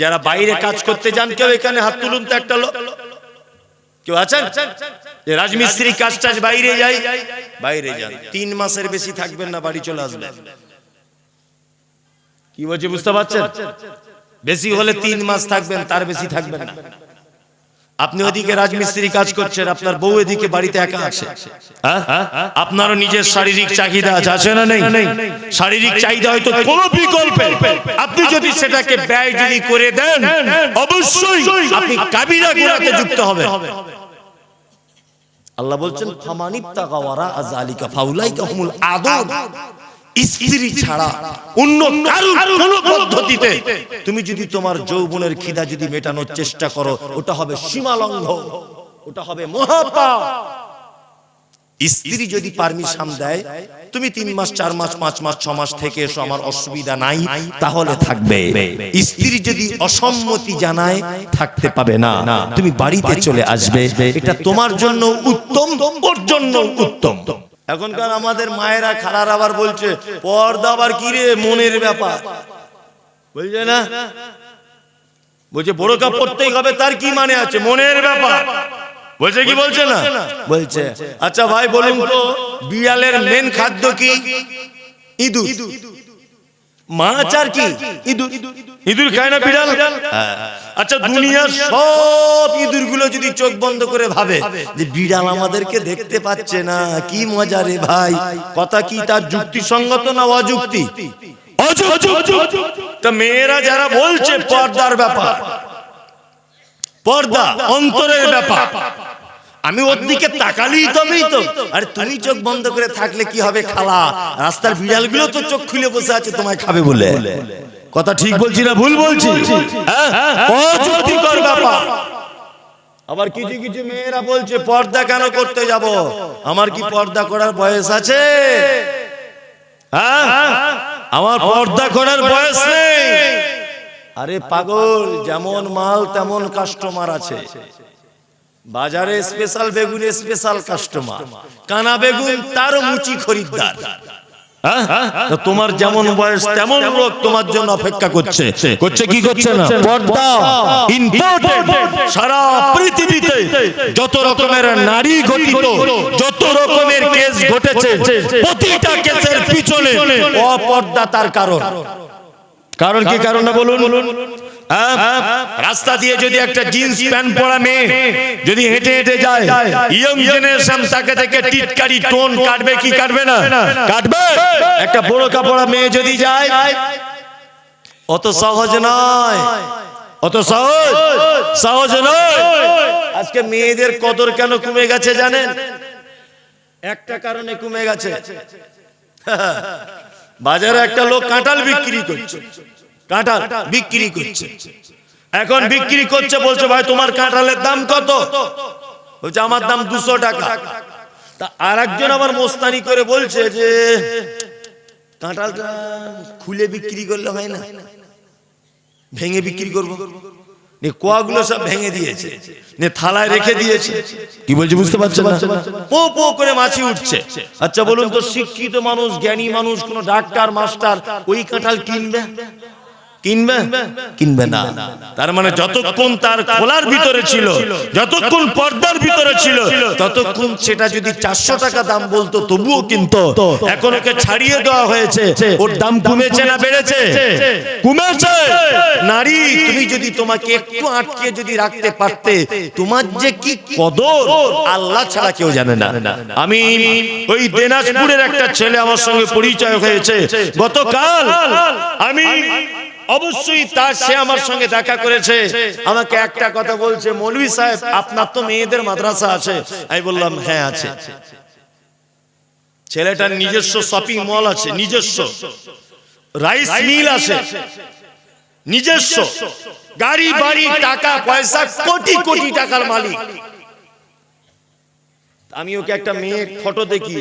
যারা বাইরে কাজ করতে যান, কেউ এখানে হাত তুলুন তো একটা লোক কেউ আছেন? রাজমিস্ত্রি কাজ টাজ বাইরে যাই বাইরে যান। তিন মাসের বেশি থাকবেন না, বাড়ি চলে আসবেন। কি বলছে, বুঝতে পারছেন? বেশি হলে তিন মাস থাকবেন, তার বেশি থাকবেন না। আপনি ওদিকে রাজমিস্ত্রি কাজ করছেন আপনার বউ এদিকে বাড়িতে একা আছে। হ্যাঁ? আপনারও নিজের শারীরিক চাহিদা আছে না নেই? শারীরিক চাহিদা হয়তো কোন বিকল্পে। আপনি যদি সেটাকে ব্যয় যদি করে দেন অবশ্যই আপনি কাবিরা গুনাতে যুক্ত হবে আল্লাহ বলছেন ফামানিত্তাকা ওয়ারা আযালিকা ফাউলাইকা হুমুল আদুন স্ত্রী ছাড়া অন্য কোন পদ্ধতিতে তুমি যদি তোমার যৌবনের খিদা যদি মেটানোর চেষ্টা করো ওটা হবে সীমালঙ্ঘ ওটা হবে মহাপাপ। স্ত্রী যদি পারমিশন দেয় তুমি তিন মাস চার মাস পাঁচ মাস ছ মাস থেকে এসো আমার অসুবিধা নাই তাহলে থাকবে। স্ত্রী যদি অসম্মতি জানায় থাকতে পাবে না। তুমি বাড়িতে চলে আসবে। এটা তোমার জন্য উত্তম ওর জন্য উত্তম। এখনকার আমাদের মায়েরা খালার আবার বলছে, পর্দা আবার কি রে, মনের ব্যাপার। বলছে না? বলছে, বড় কাপ পড়তেই হবে, তার কি মানে আছে? মনের ব্যাপার। বলছে কি, বলছে না? বলছে আচ্ছা ভাই, বলুন তো, বিড়ালের মেন খাদ্য কি? ইঁদুর। মাছ আর কি? ইঁদুর। ইঁদুর খায় না বিড়াল? হ্যাঁ। আচ্ছা দুনিয়ার সব ইঁদুরগুলো যদি চোখ বন্ধ করে ভাবে যে বিড়াল আমাদেরকে দেখতে পাচ্ছে না কি মজা রে ভাই। কথা কি তার যুক্তিসঙ্গত না অযুক্তি। তা মেয়েরা যারা বলছে পর্দার ব্যাপার। পর্দা অন্তরের ব্যাপার। আমি ওর দিকে তাকালেই তবেই তো আরে তুমি চোখ বন্ধ করে থাকলে কি হবে খালা? রাস্তার বিড়ালগুলো তো চোখ খুলে বসে আছে তোমায় খাবে বলে। কথা ঠিক বলছি না ভুল বলছি। হ্যাঁ? অযৌক্তিকর আবার কিছু কিছু মেয়েরা বলছে পর্দা কেন করতে যাব? আমার কি পর্দা করার বয়স আছে? হ্যাঁ? আমার পর্দা করার বয়স নেই। আরে পাগল যেমন মাল তেমন কাস্টমার আছে। বাজারে স্পেশাল বেগুন স্পেশাল কাস্টমার কানা বেগুন তার মুচি খরিদ্দার। হ্যাঁ? তোমার যেমন বয়স তেমন লোক তোমার জন্য অপেক্ষা করছে। করছে। কি করছে না? পর্দা। ইম্পর্টেন্ট সারা পৃথিবীতে যত রকমের নারী ঘটিত যত রকমের কেস ঘটেছে প্রতিটা কেসের পিছনে অপর্দা তার কারণ। কারণ। কি কারণ না বলুন? হ্যাঁ? রাস্তা দিয়ে যদি একটা জিন্স প্যান্ট পরা মেয়ে যদি হেঁটে হেঁটে যায়, ইয়ং জেনারেশন তাকে টিটকারি টোন কাটবে, কি কাটবে না? কাটবে? একটা বড় কাপড়া মেয়ে যদি যায়, অত সহজ নয়। অত সহজ? সহজ নয়। আজকে মেয়েদের কদর কেন কমে গেছে জানেন? একটা কারণে কমে গেছে। বাজারে একটা লোক কাঁঠাল বিক্রি করছে। কাঁঠাল বিক্রি করছে। এখন বিক্রি করছে বলছে ভাই তোমার কাঁঠালের দাম কত? বলছে আমার দাম দুশো টাকা। তা আর একজন আবার মোস্তানি করে বলছে যে কাঁঠালটা খুলে বিক্রি করলে হয় না। ভেঙে বিক্রি করব। কোয়াগুলো সব ভেঙে দিয়েছে। নে থালায় রেখে দিয়েছে। কি বলছি বুঝতে পারছেন না? পো পো করে মাছি উঠছে। আচ্ছা বলুন তো শিক্ষিত মানুষ জ্ঞানী মানুষ কোন ডাক্তার মাস্টার ওই কাঁঠাল কিনবে? কিনবে? কিনবে না। তার মানে যতক্ষণ তার খোলার ভিতরে ছিল যতক্ষণ পর্দার ভিতরে ছিল ততক্ষণ সেটা যদি চারশো টাকা দাম বলতো তবুও কিন্তু। এখন ওকে ছাড়িয়ে দেওয়া হয়েছে। ওর দাম কমেছে না বেড়েছে? কমেছে। নারী তুমি যদি তোমাকে একটু আটকে যদি রাখতে পারতে তোমার যে কি কদর আল্লাহ ছাড়া কেউ জানে না। আমি ওই দিনাজপুরের একটা ছেলে আমার সঙ্গে পরিচয় হয়েছে। গতকাল আমি অবশ্যই তার সে আমার সঙ্গে দেখা করেছে। আমাকে একটা কথা বলছে মৌলভী সাহেব আপনার তো মেয়েদের মাদ্রাসা আছে। আমি বললাম হ্যাঁ আছে। ছেলেটার নিজস্ব শপিং মল আছে নিজস্ব। রাইস মিল আছে। নিজস্ব। গাড়ি বাড়ি টাকা পয়সা কোটি কোটি টাকার মালিক। আমি ওকে একটা মেয়ে ফটো দেখি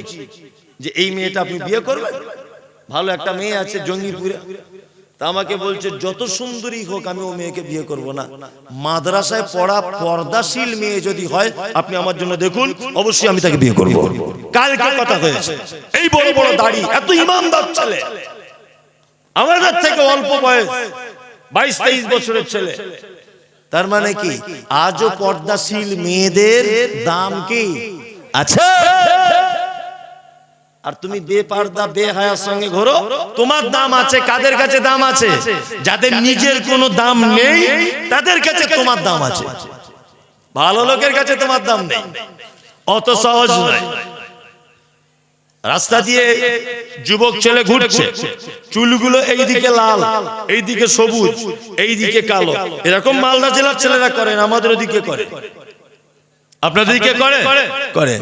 যে এই মেয়েটা আপনি বিয়ে করবেন? ভালো একটা মেয়ে আছে জঙ্গিপুরে। তা আমাকে বলছে যত সুন্দরী হোক আমি ও মেয়েকে বিয়ে করব না। মাদ্রাসায় পড়া পর্দাশীল মেয়ে যদি হয় আপনি আমার জন্য দেখুন অবশ্যই আমি তাকে বিয়ে করব। কালকে কথা হয়েছে। এই বড় বড় দাড়ি এত ইমানদার ছেলে। আমাদের থেকে অল্প বয়স বাইশ তেইশ বছরের ছেলে। তার মানে কি? আজও পর্দাশীল মেয়েদের দাম কি? আছে? আর তুমি বেপারদা বেহায়ার সঙ্গে ঘোরো। তোমার দাম আছে কাদের কাছে দাম আছে? যাদের নিজের কোনো দাম নেই তাদের কাছে তোমার দাম আছে। ভালো লোকের কাছে তোমার দাম নেই। অত সহজ নয়। রাস্তা দিয়ে যুবক ছেলে ঘুরছে। চুলগুলো এইদিকে লাল এইদিকে সবুজ এইদিকে কালো। এরকম মালদা জেলার ছেলেরা করেন আমাদের ওদিকে করে আপনাদের করে? করে?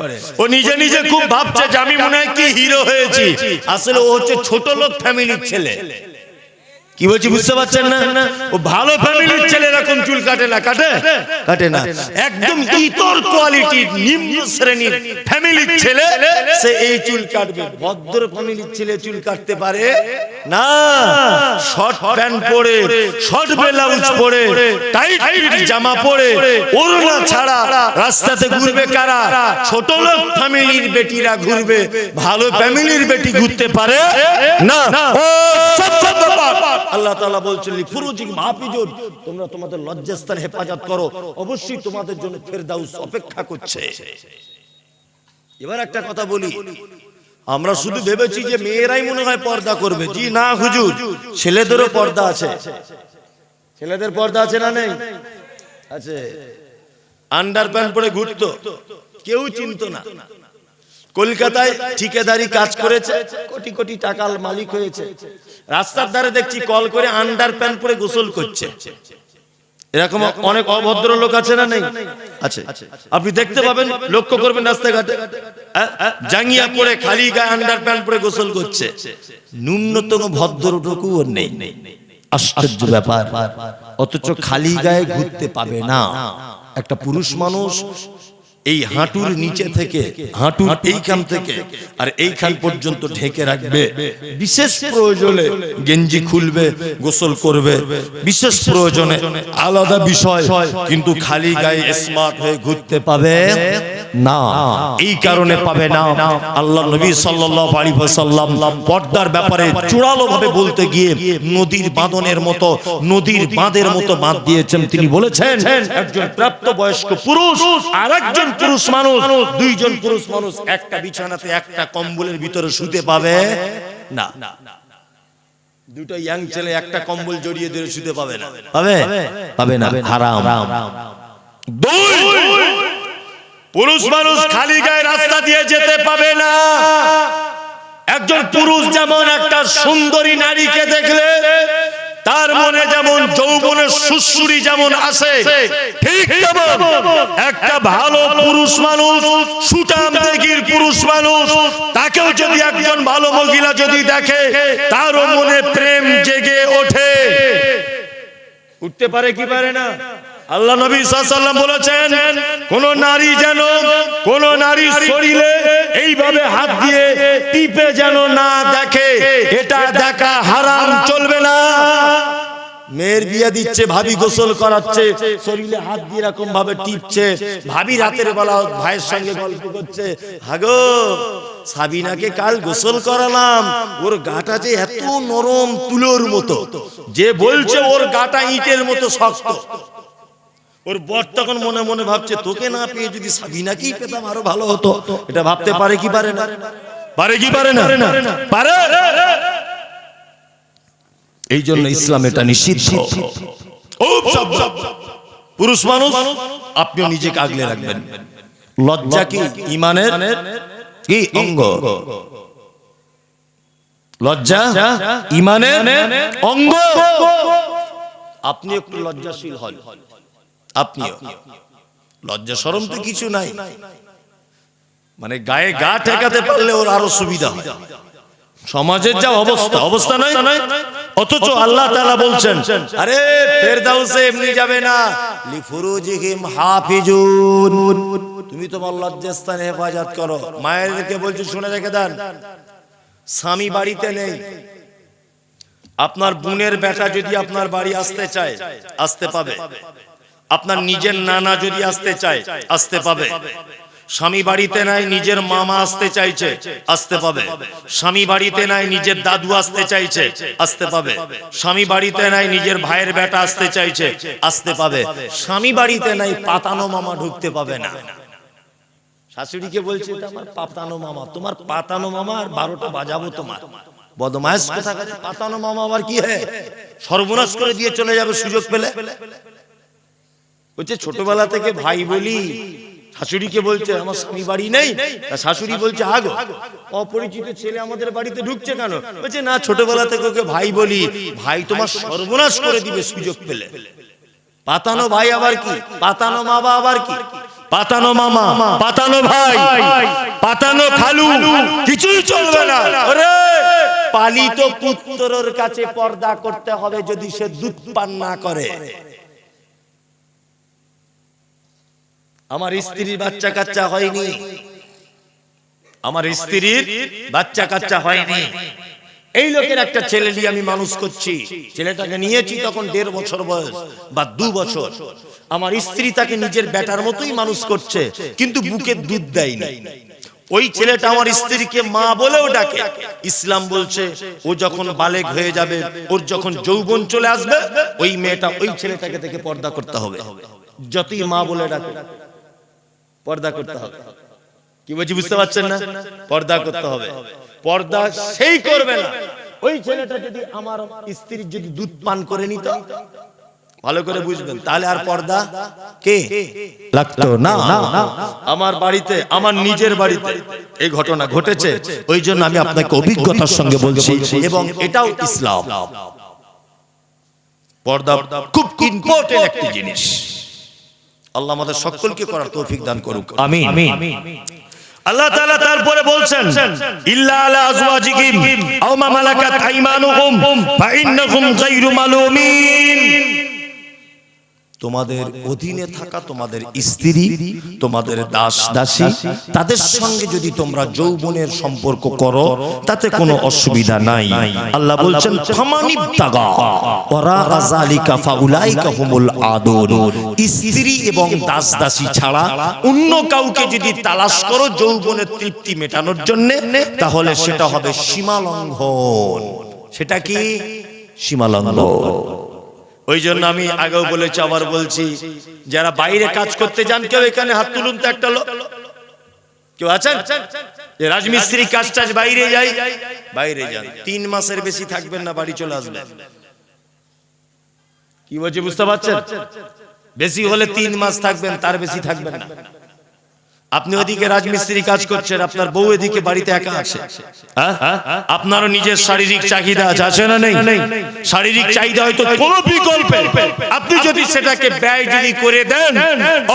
ও নিজে নিজে খুব ভাবছে যে আমি মনে হয় কি হিরো হয়েছি। আসলে ও হচ্ছে ছোট লোক ফ্যামিলির ছেলে। কি বলছি বুঝতে পারছেন না? ও ভালো ফ্যামিলির ছেলে এরকম চুল কাটে না, কাটে? কাটে না। একদম ইতর কোয়ালিটির নিম্ন শ্রেণির ফ্যামিলির ছেলে, সে এই চুল কাটবে। ভদ্র ফ্যামিলির ছেলে চুল কাটতে পারে? না। শর্ট প্যান্ট পরে শর্ট ব্লাউজ পরে টাইট জামা পরে, ওড়না ছাড়া রাস্তাতে ঘুরবে কারা? ছোট লোক ফ্যামিলির বেটিরা ঘুরবে। ভালো ফ্যামিলির বেটি ঘুরতে পারে? না। ও, সব আল্লাহ তাআলা বলছেন ফুরুজিক মাহফিজুন তোমরা তোমাদের লজ্জাস্থান হেফাজত করো। অবশ্যই তোমাদের জন্য ফেরদাউস অপেক্ষা করছে। এবার একটা কথা বলি। আমরা শুধু ভেবেছি যে মেয়েরাই মনে হয় পর্দা করবে। জি না হুজুর ছেলেদেরও পর্দা আছে। ছেলেদের পর্দা আছে না নেই? আছে। আন্ডার প্যান্ট পরে ঘুরতো। কেউ চিনতো না। কলকাতায় ঠিকাদারি কাজ করেছে। কোটি কোটি টাকার মালিক হয়েছে। রাস্তার ধারে দেখছি কল করে আন্ডার প্যান্ট পরে গোসল করছে। এরকম অনেক অভদ্র লোক আছে না নেই? আছে আপনি দেখতে পাবেন লক্ষ্য করবেন রাস্তাঘাটে। জাঙ্গিয়া পরে খালি গায়ে আন্ডার প্যান্ট পরে গোসল করছে। ন্যূনতম ভদ্রটুকু নেই। আশ্চর্য ব্যাপার। অথচ খালি গায়ে ঘুরতে পাবে না। একটা পুরুষ মানুষ এই হাঁটুর নিচে থেকে হাঁটুর এইখান থেকে আর এইখান পর্যন্ত ঢেকে রাখবে। বিশেষ প্রয়োজনে গেঞ্জি খুলবে গোসল করবে। বিশেষ প্রয়োজনে আলাদা বিষয় কিন্তু খালি গায়ে স্মার্ট হয়ে ঘুরতে পাবে না। এই কারণে পাবে না। আল্লাহ নবী সাল্লাল্লাহু আলাইহি ওয়াসাল্লাম পর্দার ব্যাপারে চূড়ালো ভাবে বলতে গিয়ে নদীর বাঁধনের মতো নদীর বাঁধের মতো বাঁধ দিয়েছেন। তিনি বলেছেন একজন প্রাপ্ত বয়স্ক পুরুষ আর একজন পুরুষ মানুষ দুইজন পুরুষ মানুষ একটা বিছানাতে একটা কম্বলের ভিতরে শুতে পাবে? না। দুটো ইয়াং ছেলে একটা কম্বল জড়িয়ে ধরে শুতে পাবে না। পাবে? পাবে? না। হারাম। দুই পুরুষ মানুষ খালি গায়ে রাস্তা দিয়ে যেতে পাবে না। একজন পুরুষ যেমন একটা সুন্দরী নারীকে দেখলে তার মনে যেমন যৌবনের সুশ্রুরি যেমন আসে ঠিক তেমন একটা ভালো পুরুষ মানুষ সুটাম দেখির পুরুষ মানুষ তাকেও যদি একজন ভালো মহিলা যদি দেখে তারও মনে প্রেম জেগে ওঠে। উঠতে পারে কি পারে না? আল্লাহ নবী সাল্লাম বলেছেন কোন নারী যেন কোন নারী শরীরে এইভাবে হাত দিয়ে টিপে যেন না দেখে, এটা দেখা হারাম, চলবে না। মেয়ের বিয়ে দিচ্ছে, ভাবি গোসল করাচ্ছে, শরীরে হাত দিয়ে এরকম ভাবে টিপছে, ভাবি রাতের বেলা ভাইয়ের সঙ্গে গল্প করছে, হাগো, সাবিনাকে কাল গোসল করালাম, ওর গাটা যে এত নরম তুলোর মতো, যে বলছে ওর গাটা ইটের মতো শক্ত। ওর বর তখন মনে মনে ভাবছে তোকে না পেয়ে যদি সাবিনাকেই পেতাম আরও ভালো হতো। এটা ভাবতে পারে কি পারে না? পারে কি পারে না? পারে এই জন্য ইসলাম এটা নিষিদ্ধ। পুরুষ মানুষ আপনিও নিজেকে আগলে রাখবেন। লজ্জা কি ইমানের? কি অঙ্গ? লজ্জা ইমানের অঙ্গ? আপনি একটু লজ্জাশীল হন। আপনিও। লজ্জা শরম তো কিছু নাই। মানে গায়ে গা ঠেকাতে পারলে ওর আরও সুবিধা হয়। সমাজের যা অবস্থা অবস্থা নয়। অথচ আল্লাহ তাআলা বলছেন, আরে ফেরদাউসে এমনি যাবে না। লিফুরুজিহিম হাফিজুন। তুমি তোমার লজ্জাস্থানে হেফাজত করো। মায়েরকে বলছি, শুনে রেখে দেন। স্বামী বাড়িতে নেই। আপনার বোনের বেটা যদি আপনার বাড়ি আসতে চায়, আসতে পাবে। আপনার নিজের নানা যদি আসতে চায় আসতে পাবে। স্বামী বাড়িতে নাই নিজের মামা আসতে চাইছে আসতে পাবে। স্বামী বাড়িতে নাই নিজের দাদু আসতে চাইছে আসতে পাবে। স্বামী বাড়িতে নাই নিজের ভাইয়ের বেটা আসতে চাইছে আসতে পাবে। স্বামী বাড়িতে নাই পাতানো মামা ঢুকতে পাবে না। শাশুড়িকে বলছে আমার পাতানো মামা তোমার পাতানো মামা আর বারোটা বাজাবো তোমার। বদমাস কথা পাতানো মামা আবার কি হয় সর্বনাশ করে দিয়ে চলে যাবে সুযোগ পেলে? বলছে ছোটবেলা থেকে ভাই বলি, শাশুড়িকে বলছে, আমার স্বামী বাড়ি নেই। শাশুড়ি বলছে, আগো, অপরিচিত ছেলে আমাদের বাড়িতে ঢুকছে কেন? বলছে, না, ছোটবেলা থেকে ওকে ভাই বলি, ভাই তোমার সর্বনাশ করে দিবে সুযোগ পেলে। পাতানো ভাই আবার কি? পাতানো মামা আবার কি? পাতানো মামা, পাতানো ভাই, পাতানো খালু, কিছুই চলবে না। পালিত পুত্রর কাছে পর্দা করতে হবে যদি সে দুধ পান না করে। আমার স্ত্রীর বাচ্চা কাচ্চা হয়নি। আমার স্ত্রীর বাচ্চা কাচ্চা হয়নি। এই লোকের একটা ছেলে নিয়ে আমি মানুষ করছি। ছেলেটাকে নিয়েছি তখন দেড় বছর বয়স বা দু বছর। আমার স্ত্রী তাকে নিজের বেটার মতোই মানুষ করছে। কিন্তু বুকে দুধ দেয়নি। ওই ছেলেটা আমার স্ত্রীকে মা বলেও ডাকে। ইসলাম বলছে ও যখন বালেক হয়ে যাবে ওর যখন যৌবন চলে আসবে ওই মেয়েটা ওই ছেলেটাকে থেকে পর্দা করতে হবে। যতই মা বলে ডাকে পর্দা করতে হবে। কি বলছি বুঝতে পারছেন না? পর্দা করতে হবে। পর্দা সেই করবে না। ওই ছেলেটা যদি আমার স্ত্রীর যদি দুধ পান করে নিত ভালো করে বুঝবেন। তাহলে আর পর্দা কে? লাগতো না। আমার বাড়িতে আমার নিজের বাড়িতে এই ঘটনা ঘটেছে। ওই জন্য আমি আপনাকে অভিজ্ঞতার সঙ্গে বলছি এবং এটাও ইসলাম। পর্দা খুব ইম্পর্টেন্ট একটি জিনিস। আল্লাহ আমাদের সকলকে করার তৌফিক দান করুক। আমি আল্লাহ তাআলা তারপরে বলছেন ইল্লা আলা আজওয়াজিহিম আও মা মালাকাত আইমানুহুম ফা ইন্নাহুম গায়রু মালুমিন। তোমাদের অধীনে থাকা তোমাদের স্ত্রী, তোমাদের দাস দাসী তাদের সঙ্গে যদি তোমরা যৌবনের সম্পর্ক করো, তাতে কোনো অসুবিধা নাই। আল্লাহ বলছেন স্ত্রী এবং দাস দাসী ছাড়া অন্য কাউকে যদি তালাশ করো যৌবনের তৃপ্তি মেটানোর জন্য, তাহলে সেটা হবে সীমালঙ্ঘন। সেটা কি? সীমালঙ্ঘন। ওই জন্য আমি আগেও বলেছি আবার বলছি যারা বাইরে কাজ করতে যান কেউ এখানে হাত তুলুন তো একটা লোক কেউ আছেন? রাজমিস্ত্রি কাজ টাজ বাইরে যাই বাইরে যান। তিন মাসের বেশি থাকবেন না বাড়ি চলে আসবেন। কি বলছি বুঝতে পারছেন? বেশি হলে তিন মাস থাকবেন তার বেশি থাকবেন না। আপনি ওদিকে রাজমিস্ত্রি কাজ করছেন আপনার বউ এদিকে বাড়িতে একা আছে। হ্যাঁ? আপনারও নিজের শারীরিক চাহিদা আছে আছে না নেই? শারীরিক চাহিদা হয়তো কোনো বিকল্পে। আপনি যদি সেটাকে ব্যয় যদি করে দেন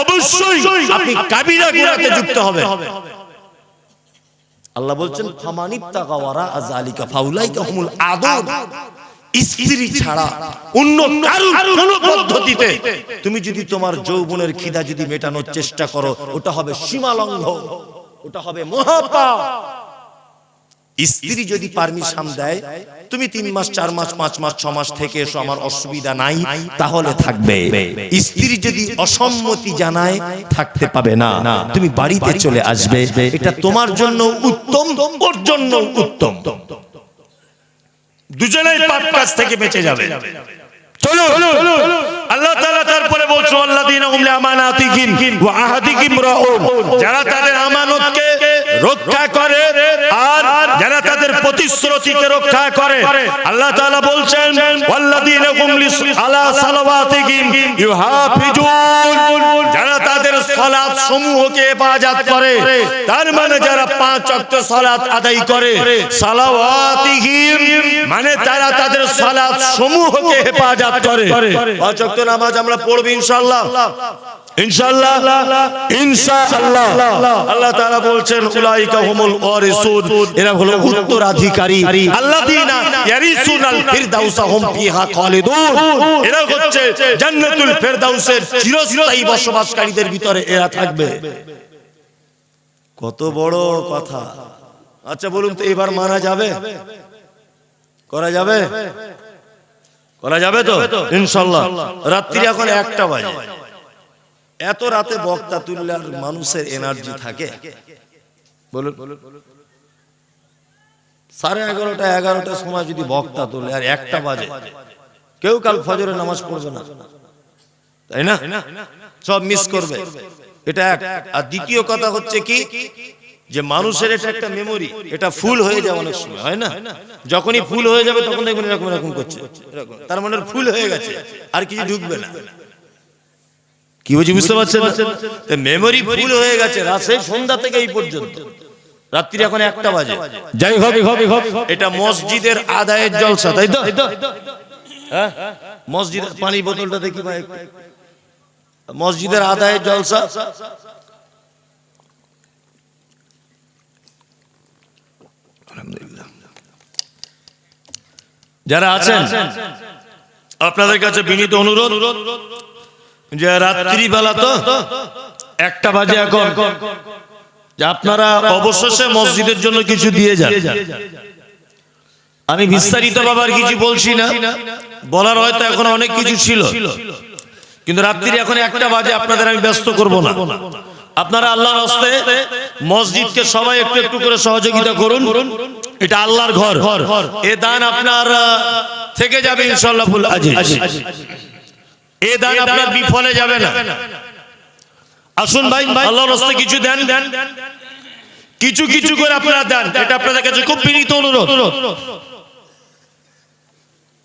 অবশ্যই আপনি কাবিরা গুনাতে যুক্ত হবে আল্লাহ বলছেন ফামানিত তাগাওয়ারা আযালিকা ফাউলাইকা হুমুল আদুন স্ত্রী ছাড়া অন্য কোন পদ্ধতিতে তুমি যদি তোমার যৌবনের খিদা যদি মেটানোর চেষ্টা করো ওটা হবে সীমালঙ্ঘ ওটা হবে মহাপাপ। স্ত্রী যদি পারমিশন দেয় তুমি তিন মাস চার মাস পাঁচ মাস ছ মাস থেকে এসো আমার অসুবিধা নাই তাহলে থাকবে। স্ত্রী যদি অসম্মতি জানায় থাকতে পাবে না। তুমি বাড়িতে চলে আসবে। এটা তোমার জন্য উত্তম ওর জন্য উত্তম। দুজনেই পাপ কাজ থেকে বেঁচে যাবে। চলো আল্লাহ তাআলা তারপরে বলছো আল্লাযীনা হুম লিআমানাতিহিম ওয়া আহাদিহিম রাউন। যারা তাদের আমানতকে রক্ষা করে আর যারা তাদের প্রতিশ্রুতিকে রক্ষা করে আল্লাহ তাআলা বলছেন ওয়াল্লাযীনা হুম আলা সালাওয়াতিহিম ইউহাফিজুন। যারা তাদের সালাত সমূহকে হেফাজত করে তার মানে যারা পাঁচ ওয়াক্ত সালাত আদায় করে সালাওয়াতিহিম মানে তারা তাদের সালাত সমূহকে হেফাজত করে। পাঁচ ওয়াক্ত নামাজ আমরা পড়ব ইনশাআল্লাহ। আল্লাহ তাআলা বলছেন এরা হলো বসবাসকারীদের ভিতরে এরা থাকবে। কত বড় কথা। আচ্ছা বলুন তো, এবার মানা যাবে? করা যাবে? করা যাবে তো? ইনশাল্লাহ রাত্রি এখন একটা বাজে। এত রাতে বক্তা তুললে আর মানুষের এনার্জি থাকে। সাড়ে এগারোটা এগারোটার সময় যদি বক্তা তোলে, আর একটা বাজে। কেউ কাল ফজরে নামাজ পড়বে না। তাই না? সব মিস করবে। এটা এক। আর দ্বিতীয় কথা হচ্ছে কি? যে মানুষের এটা একটা মেমোরি এটা ফুল হয়ে যায় অনেক সময়, হয় না? যখনই ফুল হয়ে যাবে, তখন দেখবেন এরকম এরকম করছে। তার মানে ফুল হয়ে গেছে, আর কিছু ঢুকবে না। কি বুঝি বুঝতে পারছেন মেমোরি ফুল হয়ে গেছে রাত সন্ধ্যা থেকে এই পর্যন্ত। রাত্রি এখন একটা বাজে। যাই হবে হবে হবে এটা মসজিদের আদায়ের জলসা তাই তো? হ্যাঁ? মসজিদের পানি বোতলটা দেখি ভাই মসজিদের আদায়ের জলসা। আলহামদুলিল্লাহ। যারা আছেন আপনাদের কাছে বিনীত অনুরোধ যে রাত্রি বেলা তো একটা বাজে এখন। আপনারা অবশেষে মসজিদের জন্য কিছু দিয়ে যান। আমি বিস্তারিত বাবার কিছু বলছি না। বলার হয়তো এখন অনেক কিছু ছিল। কিন্তু রাত্রি এখন একটা বাজে, আপনাদের আমি ব্যস্ত করব না। আপনারা আল্লাহর হস্তে মসজিদকে সবাই একটু একটু করে সহযোগিতা করুন। এটা আল্লাহর ঘর। এ দান আপনার থেকে যাবে ইনশাআল্লাহ ফুল আজিজ। এ দান আপনার বিফলে যাবে না। আসুন ভাই আল্লাহর হস্তে কিছু দেন? দেন কিছু কিছু করে আপনারা দেন। এটা আপনাদের কাছে খুব বিনীত অনুরোধ।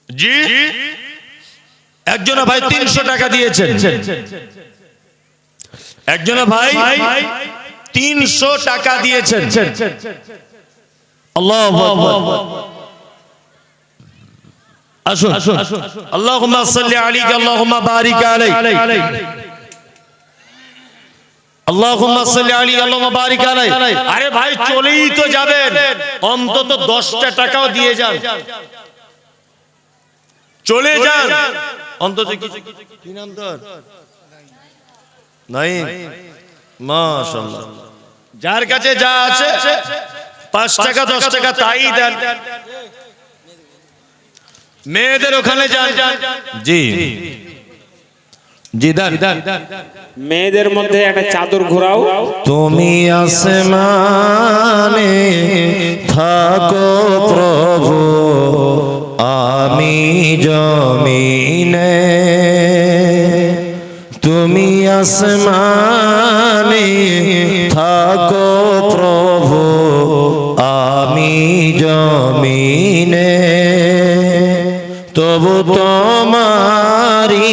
জি? একজনা ভাই তিনশো টাকা দিয়েছেন। একজনা ভাই তিনশো টাকা দিয়েছেন। আল্লাহ আসুন। আল্লাহুম্মা সাল্লি আলাইহি আল্লাহুম্মা বারিক আলাইহি। আল্লাহুম্মা সাল্লি আলাইহি আল্লাহুম্মা বারিক আলাইহি। আরে ভাই চলেই তো যাবেন। অন্তত 10টা টাকাও দিয়ে যান। চলে যান। অন্তত কি? নাম তোর? নাই মাশাআল্লাহ। যার কাছে যা আছে পাঁচ টাকা দশ টাকা তাই দেন। মেয়েদের ওখানে জি। মেয়েদের মধ্যে একটা চাদর ঘোরাও। তুমি আসমানে থাকো প্রভু আমি জমিনে। তুমি আসমানে থাকো প্রভু আমি জমিনে। তবু তোমারি